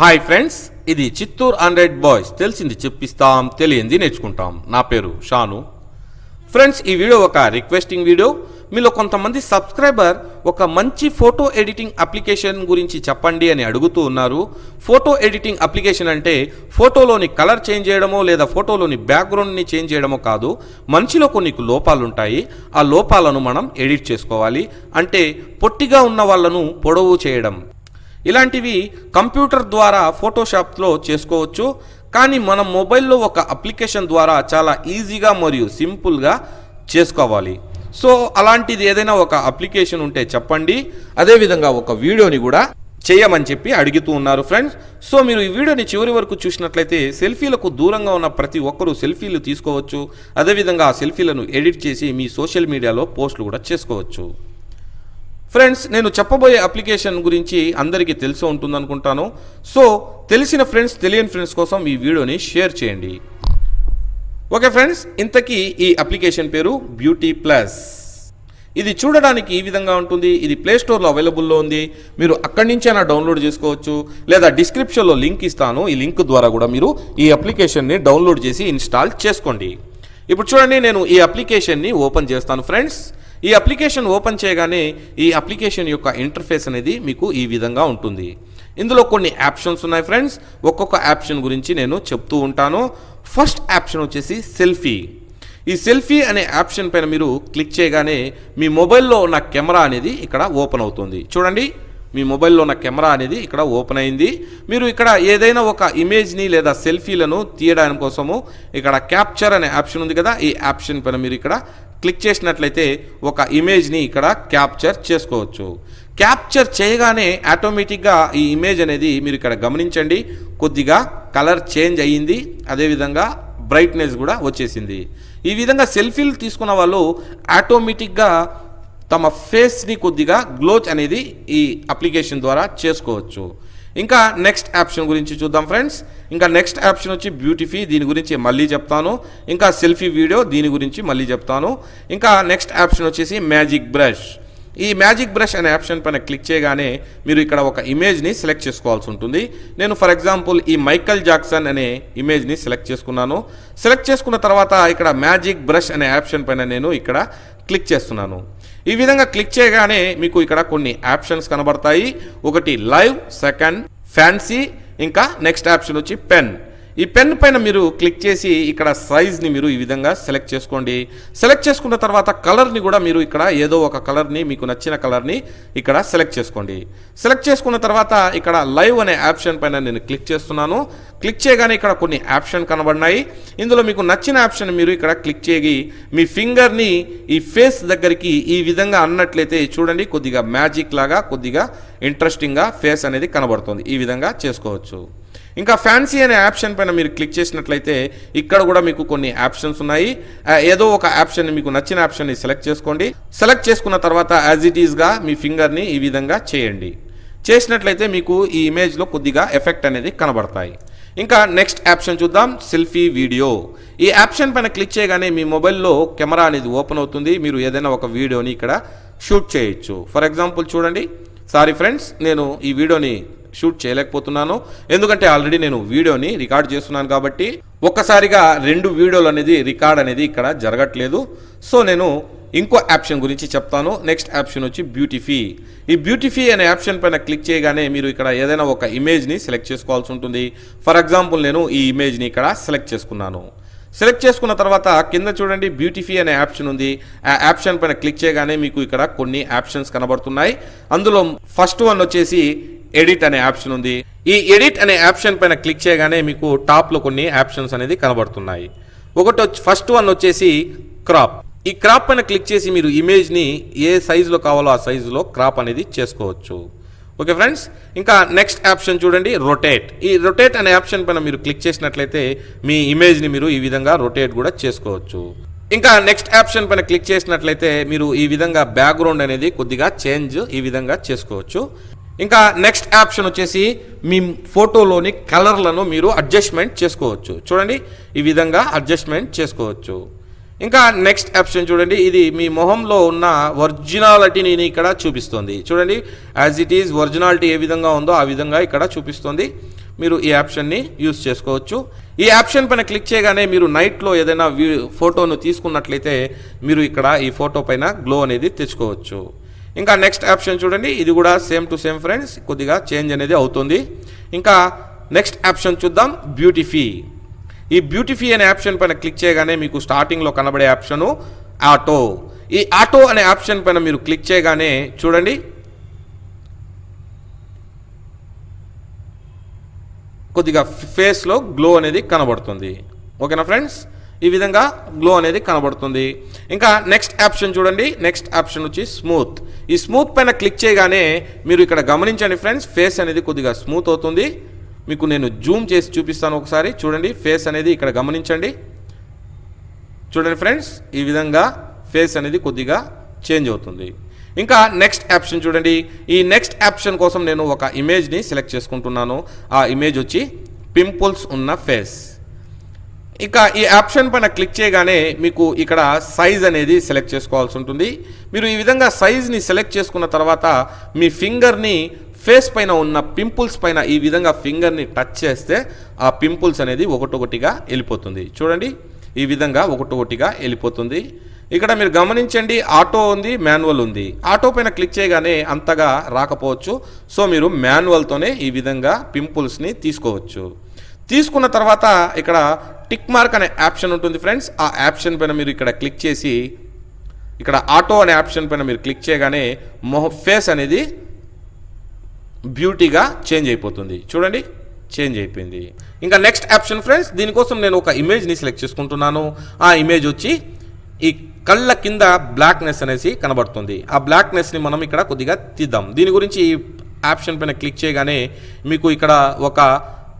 Hi friends ఇది Chittoor Android boys. తెలిసింది చెప్పిస్తాం తెలియంది నేర్చుకుంటాం. నా పేరు షాను. ఫ్రెండ్స్ ఈ వీడియో ఒక రిక్వెస్టింగ్ వీడియో. మీలో కొంతమంది సబ్స్క్రైబర్ ఒక మంచి ఫోటో ఎడిటింగ్ అప్లికేషన్ గురించి చెప్పండి అని అడుగుతూ ఉన్నారు. ఫోటో ఎడిటింగ్ అప్లికేషన్ అంటే ఫోటోలోని కలర్ చేంజ్ చేయడమో లేదా ఫోటోలోని బ్యాక్గ్రౌండ్ని చేంజ్ చేయడమో కాదు మనిషిలో కొన్ని లోపాలు ఉంటాయి ఆ లోపాలను మనం ఎడిట్ చేసుకోవాలి. అంటే పొట్టిగా ఉన్న వాళ్ళను పొడవు చేయడం. ఇలాంటివి కంప్యూటర్ ద్వారా ఫోటోషాప్లో చేసుకోవచ్చు. కానీ మనం మొబైల్లో ఒక అప్లికేషన్ ద్వారా చాలా ఈజీగా మరియు సింపుల్గా చేసుకోవాలి. సో అలాంటిది ఏదైనా ఒక అప్లికేషన్ ఉంటే చెప్పండి. అదేవిధంగా ఒక వీడియోని కూడా చేయమని చెప్పి అడుగుతూ ఉన్నారు ఫ్రెండ్స్. సో మీరు ఈ వీడియోని చివరి వరకు చూసినట్లయితే సెల్ఫీలకు దూరంగా ఉన్న ప్రతి ఒక్కరూ సెల్ఫీలు తీసుకోవచ్చు. అదేవిధంగా ఆ సెల్ఫీలను ఎడిట్ చేసి మీ సోషల్ మీడియాలో పోస్టులు కూడా చేసుకోవచ్చు. ఫ్రెండ్స్ నేను చెప్పబోయే అప్లికేషన్ గురించి అందరికీ తెలిసి ఉంటుంది అనుకుంటాను సో తెలిసిన ఫ్రెండ్స్ తెలియని ఫ్రెండ్స్ కోసం ఈ వీడియోని షేర్ చేయండి. ఓకే ఫ్రెండ్స్ ఇంతకీ ఈ అప్లికేషన్ పేరు బ్యూటీ ప్లస్ ఇది చూడడానికి ఈ విధంగా ఉంటుంది. ఇది ప్లే స్టోర్లో అవైలబుల్లో ఉంది. మీరు అక్కడి నుంచైనా డౌన్లోడ్ చేసుకోవచ్చు. లేదా డిస్క్రిప్షన్లో లింక్ ఇస్తాను. ఈ లింక్ ద్వారా కూడా మీరు ఈ అప్లికేషన్ని డౌన్లోడ్ చేసి ఇన్స్టాల్ చేసుకోండి. ఇప్పుడు చూడండి నేను ఈ అప్లికేషన్ని ఓపెన్ చేస్తాను. ఫ్రెండ్స్ ఈ అప్లికేషన్ ఓపెన్ చేయగానే ఈ అప్లికేషన్ యొక్క ఇంటర్ఫేస్ అనేది మీకు ఈ విధంగా ఉంటుంది. ఇందులో కొన్ని ఆప్షన్స్ ఉన్నాయి ఫ్రెండ్స్. ఒక్కొక్క ఆప్షన్ గురించి నేను చెప్తూ ఉంటాను. ఫస్ట్ ఆప్షన్ వచ్చేసి సెల్ఫీ. ఈ సెల్ఫీ అనే ఆప్షన్ పైన మీరు క్లిక్ చేయగానే మీ మొబైల్లో ఉన్న కెమెరా అనేది ఇక్కడ ఓపెన్ అవుతుంది. చూడండి మీ మొబైల్లో ఉన్న కెమెరా అనేది ఇక్కడ ఓపెన్ అయింది. మీరు ఇక్కడ ఏదైనా ఒక ఇమేజ్ని లేదా సెల్ఫీలను తీయడానికి కోసము ఇక్కడ క్యాప్చర్ అనే ఆప్షన్ ఉంది కదా. ఈ ఆప్షన్ పైన మీరు ఇక్కడ క్లిక్ చేసినట్లయితే ఒక ఇమేజ్ని ఇక్కడ క్యాప్చర్ చేసుకోవచ్చు. క్యాప్చర్ చేయగానే ఆటోమేటిక్గా ఈ ఇమేజ్ అనేది మీరు ఇక్కడ గమనించండి. కొద్దిగా కలర్ చేంజ్ అయ్యింది. అదేవిధంగా బ్రైట్నెస్ కూడా వచ్చేసింది. ఈ విధంగా సెల్ఫీలు తీసుకున్న వాళ్ళు ఆటోమేటిక్గా తమ ఫేస్ని కొద్దిగా గ్లోచ్ అనేది ఈ అప్లికేషన్ ద్వారా చేసుకోవచ్చు. ఇంకా నెక్స్ట్ ఆప్షన్ గురించి చూద్దాం ఫ్రెండ్స్ ఇంకా నెక్స్ట్ ఆప్షన్ వచ్చి బ్యూటిఫీ దీని గురించి మళ్ళీ చెప్తాను. ఇంకా సెల్ఫీ వీడియో దీని గురించి మళ్ళీ చెప్తాను. ఇంకా నెక్స్ట్ ఆప్షన్ వచ్చేసి మ్యాజిక్ బ్రష్ ఈ మ్యాజిక్ బ్రష్ అనే ఆప్షన్ పైన క్లిక్ చేయగానే మీరు ఇక్కడ ఒక ఇమేజ్ని సెలెక్ట్ చేసుకోవాల్సి ఉంటుంది. నేను ఫర్ ఎగ్జాంపుల్ ఈ మైకల్ జాక్సన్ అనే ఇమేజ్ని సెలెక్ట్ చేసుకున్నాను. సెలెక్ట్ చేసుకున్న తర్వాత ఇక్కడ మ్యాజిక్ బ్రష్ అనే ఆప్షన్ పైన నేను ఇక్కడ క్లిక్ చేస్తున్నాను. ఈ విధంగా క్లిక్ చేయగానే మీకు ఇక్కడ కొన్ని ఆప్షన్స్ కనబడతాయి. ఒకటి లైవ్ సెకండ్ ఫ్యాన్సీ ఇంకా నెక్స్ట్ ఆప్షన్ వచ్చి పెన్. ఈ పెన్ పైన మీరు క్లిక్ చేసి ఇక్కడ సైజ్ని మీరు ఈ విధంగా సెలెక్ట్ చేసుకోండి. సెలెక్ట్ చేసుకున్న తర్వాత కలర్ని కూడా మీరు ఇక్కడ ఏదో ఒక కలర్ని మీకు నచ్చిన కలర్ని ఇక్కడ సెలెక్ట్ చేసుకోండి. సెలెక్ట్ చేసుకున్న తర్వాత ఇక్కడ లైవ్ అనే ఆప్షన్ పైన నేను క్లిక్ చేస్తున్నాను. క్లిక్ చేయగానే ఇక్కడ కొన్ని ఆప్షన్ కనబడినాయి. ఇందులో మీకు నచ్చిన ఆప్షన్ మీరు ఇక్కడ క్లిక్ చేయి. మీ ఫింగర్ని ఈ ఫేస్ దగ్గరికి ఈ విధంగా అన్నట్లయితే చూడండి కొద్దిగా మ్యాజిక్ లాగా కొద్దిగా ఇంట్రెస్టింగ్గా ఫేస్ అనేది కనబడుతుంది. ఈ విధంగా చేసుకోవచ్చు. ఇంకా ఫ్యాన్సీ అనే ఆప్షన్ పైన మీరు క్లిక్ చేసినట్లయితే ఇక్కడ కూడా మీకు కొన్ని ఆప్షన్స్ ఉన్నాయి. ఏదో ఒక ఆప్షన్ మీకు నచ్చిన ఆప్షన్ని సెలెక్ట్ చేసుకోండి. సెలెక్ట్ చేసుకున్న తర్వాత యాజ్ ఇట్ ఈస్గా మీ ఫింగర్ని ఈ విధంగా చేయండి. చేసినట్లయితే మీకు ఈ ఇమేజ్లో కొద్దిగా ఎఫెక్ట్ అనేది కనబడతాయి. ఇంకా నెక్స్ట్ ఆప్షన్ చూద్దాం సెల్ఫీ వీడియో ఈ ఆప్షన్ పైన క్లిక్ చేయగానే మీ మొబైల్లో కెమెరా అనేది ఓపెన్ అవుతుంది. మీరు ఏదైనా ఒక వీడియోని ఇక్కడ షూట్ చేయొచ్చు. ఫర్ ఎగ్జాంపుల్ చూడండి. సారీ ఫ్రెండ్స్ నేను ఈ వీడియోని షూట్ చేయలేకపోతున్నాను. ఎందుకంటే ఆల్రెడీ నేను వీడియోని రికార్డ్ చేస్తున్నాను కాబట్టి ఒక్కసారిగా రెండు వీడియోలు అనేది రికార్డ్ అనేది ఇక్కడ జరగట్లేదు. సో నేను ఇంకో ఆప్షన్ గురించి చెప్తాను. నెక్స్ట్ ఆప్షన్ వచ్చి బ్యూటిఫీ ఈ బ్యూటిఫీ అనే ఆప్షన్ పైన క్లిక్ చేయగానే మీరు ఇక్కడ ఏదైనా ఒక ఇమేజ్ని సెలెక్ట్ చేసుకోవాల్సి ఉంటుంది. ఫర్ ఎగ్జాంపుల్ నేను ఈ ఇమేజ్ని ఇక్కడ సెలెక్ట్ చేసుకున్నాను. సెలెక్ట్ చేసుకున్న తర్వాత కింద చూడండి బ్యూటిఫీ అనే ఆప్షన్ ఉంది. ఆ ఆప్షన్ పైన క్లిక్ చేయగానే మీకు ఇక్కడ కొన్ని ఆప్షన్స్ కనబడుతున్నాయి. అందులో ఫస్ట్ వన్ వచ్చేసి ఎడిట్ అనే ఆప్షన్ ఉంది. ఈ ఎడిట్ అనే ఆప్షన్ పైన క్లిక్ చేయగానే మీకు టాప్లో కొన్ని ఆప్షన్స్ అనేది కనబడుతున్నాయి. ఒకటి ఫస్ట్ వన్ వచ్చేసి క్రాప్. ఈ క్రాప్ పైన క్లిక్ చేసి మీరు ఇమేజ్ని ఏ సైజులో కావాలో ఆ సైజులో క్రాప్ అనేది చేసుకోవచ్చు. Okay friends? ఇంకా నెక్స్ట్ ఆప్షన్ చూడండి రొటేట్. ఈ రొటేట్ అనే ఆప్షన్ పైన మీరు క్లిక్ చేసినట్లయితే మీ ఇమేజ్ని మీరు ఈ విధంగా రొటేట్ కూడా చేసుకోవచ్చు. ఇంకా నెక్స్ట్ ఆప్షన్ పైన క్లిక్ చేసినట్లయితే మీరు ఈ విధంగా బ్యాక్గ్రౌండ్ అనేది కొద్దిగా చేంజ్ ఈ విధంగా చేసుకోవచ్చు. ఇంకా నెక్స్ట్ ఆప్షన్ వచ్చేసి మీ ఫోటోలోని కలర్లను మీరు అడ్జస్ట్మెంట్ చేసుకోవచ్చు. చూడండి ఈ విధంగా అడ్జస్ట్మెంట్ చేసుకోవచ్చు. ఇంకా నెక్స్ట్ ఆప్షన్ చూడండి ఇది మీ మొహంలో ఉన్న ఒరిజినాలిటీని ఇక్కడ చూపిస్తుంది. చూడండి యాజ్ ఇట్ ఈజ్ ఒరిజినాలిటీ ఏ విధంగా ఉందో ఆ విధంగా ఇక్కడ చూపిస్తుంది. మీరు ఈ ఆప్షన్ని యూస్ చేసుకోవచ్చు. ఈ ఆప్షన్ పైన క్లిక్ చేయగానే మీరు నైట్లో ఏదైనా వ్యూ ఫోటోను తీసుకున్నట్లయితే మీరు ఇక్కడ ఈ ఫోటో పైన గ్లో అనేది తెచ్చుకోవచ్చు. ఇంకా నెక్స్ట్ ఆప్షన్ చూడండి. ఇది కూడా సేమ్ టు సేమ్ ఫ్రెండ్స్ కొద్దిగా చేంజ్ అనేది అవుతుంది. ఇంకా నెక్స్ట్ ఆప్షన్ చూద్దాం. బ్యూటిఫీ ఈ బ్యూటిఫీ అనే ఆప్షన్ పైన క్లిక్ చేయగానే మీకు స్టార్టింగ్లో కనబడే ఆప్షను ఆటో ఈ ఆటో అనే ఆప్షన్ పైన మీరు క్లిక్ చేయగానే చూడండి. కొద్దిగా ఫేస్లో గ్లో అనేది కనబడుతుంది. ఓకేనా ఫ్రెండ్స్ ఈ విధంగా గ్లో అనేది కనబడుతుంది. ఇంకా నెక్స్ట్ ఆప్షన్ చూడండి. నెక్స్ట్ ఆప్షన్ వచ్చి స్మూత్ ఈ స్మూత్ పైన క్లిక్ చేయగానే మీరు ఇక్కడ గమనించండి ఫ్రెండ్స్ ఫేస్ అనేది కొద్దిగా స్మూత్ అవుతుంది. మీకు నేను జూమ్ చేసి చూపిస్తాను ఒకసారి. చూడండి ఫేస్ అనేది ఇక్కడ గమనించండి. చూడండి ఫ్రెండ్స్ ఈ విధంగా ఫేస్ అనేది కొద్దిగా చేంజ్ అవుతుంది. ఇంకా నెక్స్ట్ ఆప్షన్ చూడండి. ఈ నెక్స్ట్ ఆప్షన్ కోసం నేను ఒక ఇమేజ్ని సెలెక్ట్ చేసుకుంటున్నాను. ఆ ఇమేజ్ వచ్చి పింపుల్స్ ఉన్న ఫేస్ ఇక ఈ ఆప్షన్ పైన క్లిక్ చేయగానే మీకు ఇక్కడ సైజ్ అనేది సెలెక్ట్ చేసుకోవాల్సి ఉంటుంది. మీరు ఈ విధంగా సైజ్ని సెలెక్ట్ చేసుకున్న తర్వాత మీ ఫింగర్ని ఫేస్ పైన ఉన్న పింపుల్స్ పైన ఈ విధంగా ఫింగర్ని టచ్ చేస్తే ఆ పింపుల్స్ అనేది ఒకటొకటిగా వెళ్ళిపోతుంది. చూడండి ఈ విధంగా ఒకటొకటిగా వెళ్ళిపోతుంది. ఇక్కడ మీరు గమనించండి ఆటో ఉంది మాన్యువల్ ఉంది. ఆటో పైన క్లిక్ చేయగానే అంతగా రాకపోవచ్చు. సో మీరు మాన్యువల్తోనే ఈ విధంగా పింపుల్స్ని తీసుకోవచ్చు. తీసుకున్న తర్వాత ఇక్కడ టిక్ మార్క్ అనే ఆప్షన్ ఉంటుంది ఫ్రెండ్స్. ఆ ఆప్షన్ పైన మీరు ఇక్కడ క్లిక్ చేసి ఇక్కడ ఆటో అనే ఆప్షన్ పైన మీరు క్లిక్ చేయగానే మొహ ఫేస్ అనేది బ్యూటీగా చేంజ్ అయిపోతుంది. చూడండి చేంజ్ అయిపోయింది. ఇంకా నెక్స్ట్ ఆప్షన్ ఫ్రెండ్స్ దీనికోసం నేను ఒక ఇమేజ్ని సెలెక్ట్ చేసుకుంటున్నాను. ఆ ఇమేజ్ వచ్చి ఈ కళ్ళ కింద బ్లాక్నెస్ అనేసి కనబడుతుంది. ఆ బ్లాక్నెస్ని మనం ఇక్కడ కొద్దిగా తీద్దాం. దీని గురించి ఈ ఆప్షన్ పైన క్లిక్ చేయగానే మీకు ఇక్కడ ఒక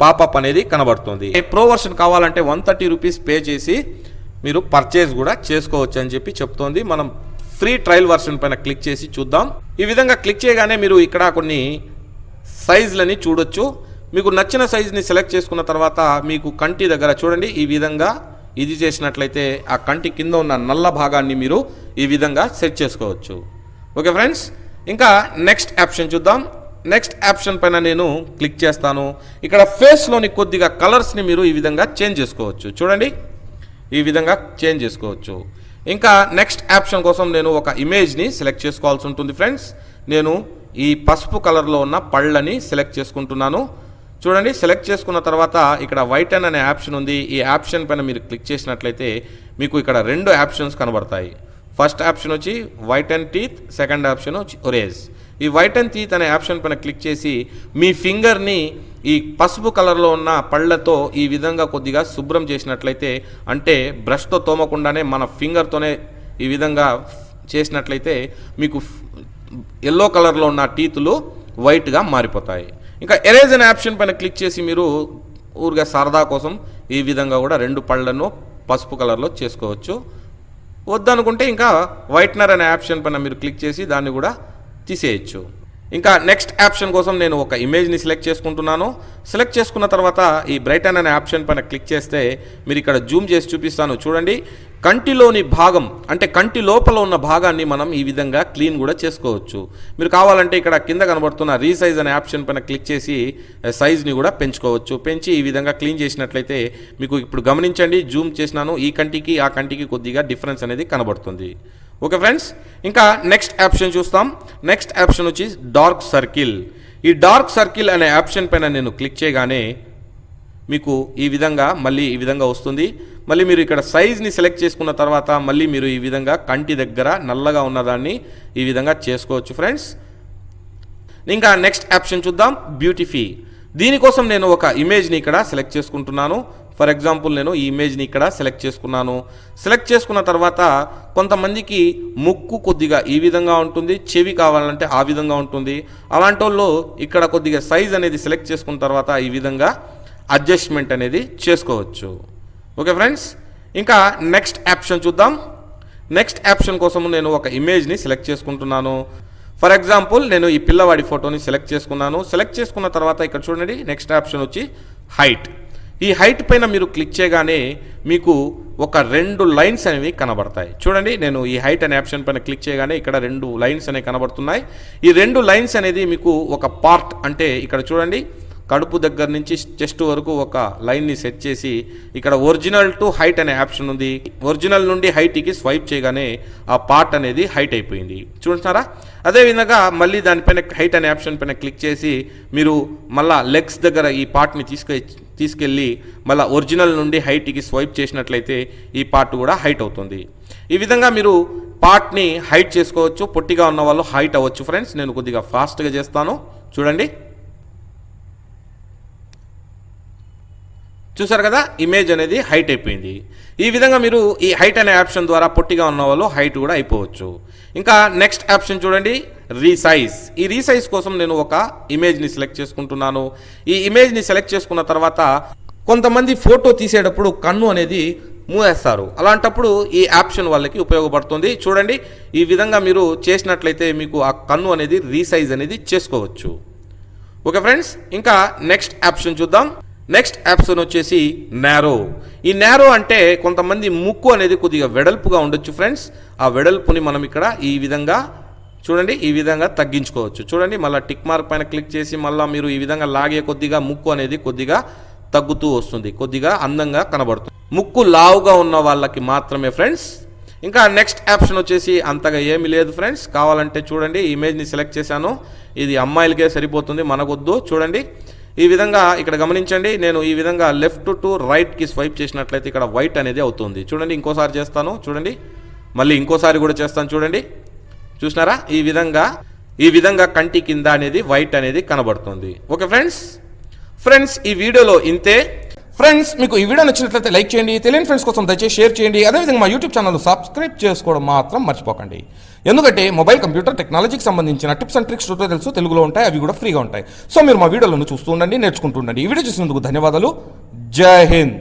పాపప్ అనేది కనబడుతుంది. ప్రో వర్షన్ కావాలంటే వన్ థర్టీ రూపీస్ పే చేసి మీరు పర్చేస్ కూడా చేసుకోవచ్చు అని చెప్పి చెప్తోంది. మనం ఫ్రీ ట్రయల్ వర్షన్ పైన క్లిక్ చేసి చూద్దాం. ఈ విధంగా క్లిక్ చేయగానే మీరు ఇక్కడ కొన్ని సైజులని చూడొచ్చు. మీకు నచ్చిన సైజుని సెలెక్ట్ చేసుకున్న తర్వాత మీకు కంటి దగ్గర చూడండి. ఈ విధంగా ఇది చేసినట్లయితే ఆ కంటి కింద ఉన్న నల్ల భాగాన్ని మీరు ఈ విధంగా సెట్ చేసుకోవచ్చు. ఓకే ఫ్రెండ్స్ ఇంకా నెక్స్ట్ ఆప్షన్ చూద్దాం. నెక్స్ట్ ఆప్షన్ పైన నేను క్లిక్ చేస్తాను. ఇక్కడ ఫేస్లోని కొద్దిగా కలర్స్ని మీరు ఈ విధంగా చేంజ్ చేసుకోవచ్చు. చూడండి. ఈ విధంగా చేంజ్ చేసుకోవచ్చు. ఇంకా నెక్స్ట్ ఆప్షన్ కోసం నేను ఒక ఇమేజ్ని సెలెక్ట్ చేసుకోవాల్సి ఉంటుంది ఫ్రెండ్స్ నేను ఈ పసుపు కలర్లో ఉన్న పళ్ళని సెలెక్ట్ చేసుకుంటున్నాను. చూడండి సెలెక్ట్ చేసుకున్న తర్వాత ఇక్కడ వైట్ అండ్ అనే ఆప్షన్ ఉంది. ఈ ఆప్షన్ పైన మీరు క్లిక్ చేసినట్లయితే మీకు ఇక్కడ రెండు ఆప్షన్స్ కనబడతాయి. ఫస్ట్ ఆప్షన్ వచ్చి white and teeth second option వచ్చి ఒరేజ్ ఈ వైట్ అండ్ తీత్ అనే ఆప్షన్ పైన క్లిక్ చేసి మీ ఫింగర్ని ఈ పసుపు కలర్లో ఉన్న పళ్ళతో ఈ విధంగా కొద్దిగా శుభ్రం చేసినట్లయితే అంటే బ్రష్తో తోమకుండానే మన ఫింగర్తోనే ఈ విధంగా చేసినట్లయితే మీకు ఎల్లో కలర్లో ఉన్న టీతులు వైట్గా మారిపోతాయి. ఇంకా ఎరేజ్ అనే ఆప్షన్ పైన క్లిక్ చేసి మీరు ఊరిగా సరదా కోసం ఈ విధంగా కూడా రెండు పళ్ళను పసుపు కలర్లో చేసుకోవచ్చు. వద్దనుకుంటే ఇంకా వైట్నర్ అనే ఆప్షన్ పైన మీరు క్లిక్ చేసి దాన్ని కూడా తీసేయచ్చు. ఇంకా నెక్స్ట్ ఆప్షన్ కోసం నేను ఒక ఇమేజ్ని సెలెక్ట్ చేసుకుంటున్నాను. సెలెక్ట్ చేసుకున్న తర్వాత ఈ బ్రైటన్ అనే ఆప్షన్ పైన క్లిక్ చేస్తే మీరు ఇక్కడ జూమ్ చేసి చూపిస్తాను. చూడండి కంటిలోని భాగం అంటే కంటి లోపల ఉన్న భాగాన్ని మనం ఈ విధంగా క్లీన్ కూడా చేసుకోవచ్చు. మీరు కావాలంటే ఇక్కడ కింద కనబడుతున్న రీసైజ్ అనే ఆప్షన్ పైన క్లిక్ చేసి సైజ్ని కూడా పెంచుకోవచ్చు. పెంచి ఈ విధంగా క్లీన్ చేసినట్లయితే మీకు ఇప్పుడు గమనించండి జూమ్ చేసినాను. ఈ కంటికి ఆ కంటికి కొద్దిగా డిఫరెన్స్ అనేది కనబడుతుంది. ఓకే ఫ్రెండ్స్ ఇంకా నెక్స్ట్ ఆప్షన్ చూస్తాం. నెక్స్ట్ ఆప్షన్ వచ్చి డార్క్ సర్కిల్ ఈ డార్క్ సర్కిల్ అనే ఆప్షన్ పైన నేను క్లిక్ చేయగానే మీకు ఈ విధంగా మళ్ళీ ఈ విధంగా వస్తుంది. మళ్ళీ మీరు ఇక్కడ సైజ్ని సెలెక్ట్ చేసుకున్న తర్వాత మళ్ళీ మీరు ఈ విధంగా కంటి దగ్గర నల్లగా ఉన్నదాన్ని ఈ విధంగా చేసుకోవచ్చు ఫ్రెండ్స్. ఇంకా నెక్స్ట్ ఆప్షన్ చూద్దాం. బ్యూటిఫీ దీనికోసం నేను ఒక ఇమేజ్ని ఇక్కడ సెలెక్ట్ చేసుకుంటున్నాను. ఫర్ ఎగ్జాంపుల్ నేను ఈ ఇమేజ్ని ఇక్కడ సెలెక్ట్ చేసుకున్నాను. సెలెక్ట్ చేసుకున్న తర్వాత కొంతమందికి ముక్కు కొద్దిగా ఈ విధంగా ఉంటుంది చెవి కావాలంటే ఆ విధంగా ఉంటుంది. అలాంటి వాళ్ళు ఇక్కడ కొద్దిగా సైజ్ అనేది సెలెక్ట్ చేసుకున్న తర్వాత ఈ విధంగా అడ్జస్ట్మెంట్ అనేది చేసుకోవచ్చు. Okay friends? ఇంకా నెక్స్ట్ ఆప్షన్ చూద్దాం. నెక్స్ట్ ఆప్షన్ కోసం నేను ఒక ఇమేజ్ని సెలెక్ట్ చేసుకుంటున్నాను. ఫర్ ఎగ్జాంపుల్ నేను ఈ పిల్లవాడి ఫోటోని సెలెక్ట్ చేసుకున్నాను. సెలెక్ట్ చేసుకున్న తర్వాత ఇక్కడ చూడండి నెక్స్ట్ ఆప్షన్ వచ్చి హైట్. ఈ హైట్ పైన మీరు క్లిక్ చేయగానే మీకు ఒక రెండు లైన్స్ అనేవి కనబడతాయి. చూడండి నేను ఈ హైట్ అనే ఆప్షన్ పైన క్లిక్ చేయగానే ఇక్కడ రెండు లైన్స్ అనేవి కనబడుతున్నాయి. ఈ రెండు లైన్స్ అనేది మీకు ఒక పార్ట్ అంటే ఇక్కడ చూడండి కడుపు దగ్గర నుంచి చెస్ట్ వరకు ఒక లైన్ని సెట్ చేసి ఇక్కడ ఒరిజినల్ టు హైట్ అనే ఆప్షన్ ఉంది. ఒరిజినల్ నుండి హైట్కి స్వైప్ చేయగానే ఆ పార్ట్ అనేది హైట్ అయిపోయింది. చూస్తున్నారా? అదేవిధంగా మళ్ళీ దానిపైన హైట్ అనే ఆప్షన్ పైన క్లిక్ చేసి మీరు మళ్ళా లెగ్స్ దగ్గర ఈ పార్ట్ని తీసుకె తీసుకెళ్ళి మళ్ళీ ఒరిజినల్ నుండి హైట్కి స్వైప్ చేసినట్లయితే ఈ పార్ట్ కూడా హైట్ అవుతుంది. ఈ విధంగా మీరు పార్ట్ని హైట్ చేసుకోవచ్చు. పొట్టిగా ఉన్న వాళ్ళు హైట్ అవ్వచ్చు ఫ్రెండ్స్ నేను కొద్దిగా ఫాస్ట్గా చేస్తాను. చూడండి. చూసారు కదా? ఇమేజ్ అనేది హైట్ అయిపోయింది. ఈ విధంగా మీరు ఈ హైట్ అనే ఆప్షన్ ద్వారా పొట్టిగా ఉన్న వాళ్ళు హైట్ కూడా అయిపోవచ్చు. ఇంకా నెక్స్ట్ ఆప్షన్ చూడండి. రీసైజ్ ఈ రీసైజ్ కోసం నేను ఒక ఇమేజ్ని సెలెక్ట్ చేసుకుంటున్నాను. ఈ ఇమేజ్ని సెలెక్ట్ చేసుకున్న తర్వాత కొంతమంది ఫోటో తీసేటప్పుడు కన్ను అనేది మూసేస్తారు. అలాంటప్పుడు ఈ ఆప్షన్ వాళ్ళకి ఉపయోగపడుతుంది. చూడండి ఈ విధంగా మీరు చేసినట్లయితే మీకు ఆ కన్ను అనేది రీసైజ్ అనేది చేసుకోవచ్చు. ఓకే ఫ్రెండ్స్ ఇంకా నెక్స్ట్ ఆప్షన్ చూద్దాం. నెక్స్ట్ ఆప్షన్ వచ్చేసి నేరో ఈ నేరో అంటే కొంతమంది ముక్కు అనేది కొద్దిగా వెడల్పుగా ఉండొచ్చు ఫ్రెండ్స్. ఆ వెడల్పుని మనం ఇక్కడ ఈ విధంగా చూడండి ఈ విధంగా తగ్గించుకోవచ్చు. చూడండి మళ్ళీ టిక్ మార్క్ పైన క్లిక్ చేసి మళ్ళీ మీరు ఈ విధంగా లాగే కొద్దిగా ముక్కు అనేది కొద్దిగా తగ్గుతూ వస్తుంది. కొద్దిగా అందంగా కనబడుతుంది. ముక్కు లావుగా ఉన్న వాళ్ళకి మాత్రమే ఫ్రెండ్స్. ఇంకా నెక్స్ట్ ఆప్షన్ వచ్చేసి అంతగా ఏమీ లేదు ఫ్రెండ్స్. కావాలంటే చూడండి ఇమేజ్ని సెలెక్ట్ చేశాను. ఇది అమ్మాయిలకే సరిపోతుంది మనకొద్దు. చూడండి ఈ విధంగా ఇక్కడ గమనించండి నేను ఈ విధంగా లెఫ్ట్ టు రైట్కి స్వైప్ చేసినట్లయితే ఇక్కడ వైట్ అనేది అవుతుంది. చూడండి ఇంకోసారి చేస్తాను. చూడండి మళ్ళీ ఇంకోసారి కూడా చేస్తాను. చూడండి చూసినారా? ఈ విధంగా ఈ విధంగా కంటి కింద అనేది వైట్ అనేది కనబడుతుంది. Okay friends? ఫ్రెండ్స్ ఈ వీడియోలో ఇంతే. ఫ్రెండ్స్ మీకు ఈ వీడియో నచ్చినట్లయితే లైక్ చేయండి తెలియని ఫ్రెండ్స్ కోసం దయచేసి షేర్ చేయండి. అదేవిధంగా మా యూట్యూబ్ ఛానల్ సబ్స్క్రైబ్ చేసుకోవడం మాత్రం మర్చిపోకండి. ఎందుకంటే మొబైల్ కంప్యూటర్ టెక్నాలజీకి సంబంధించిన టిప్స్ అండ్ ట్రిక్స్ ట్యూటోరియల్స్ తెలుగులో ఉంటాయి అవి కూడా ఫ్రీగా ఉంటాయి. సో మీరు మా వీడియోలను చూస్తూ ఉండండి నేర్చుకుంటూ ఉండండి. ఈ వీడియో చూసినందుకు ధన్యవాదాలు. జై హింద్.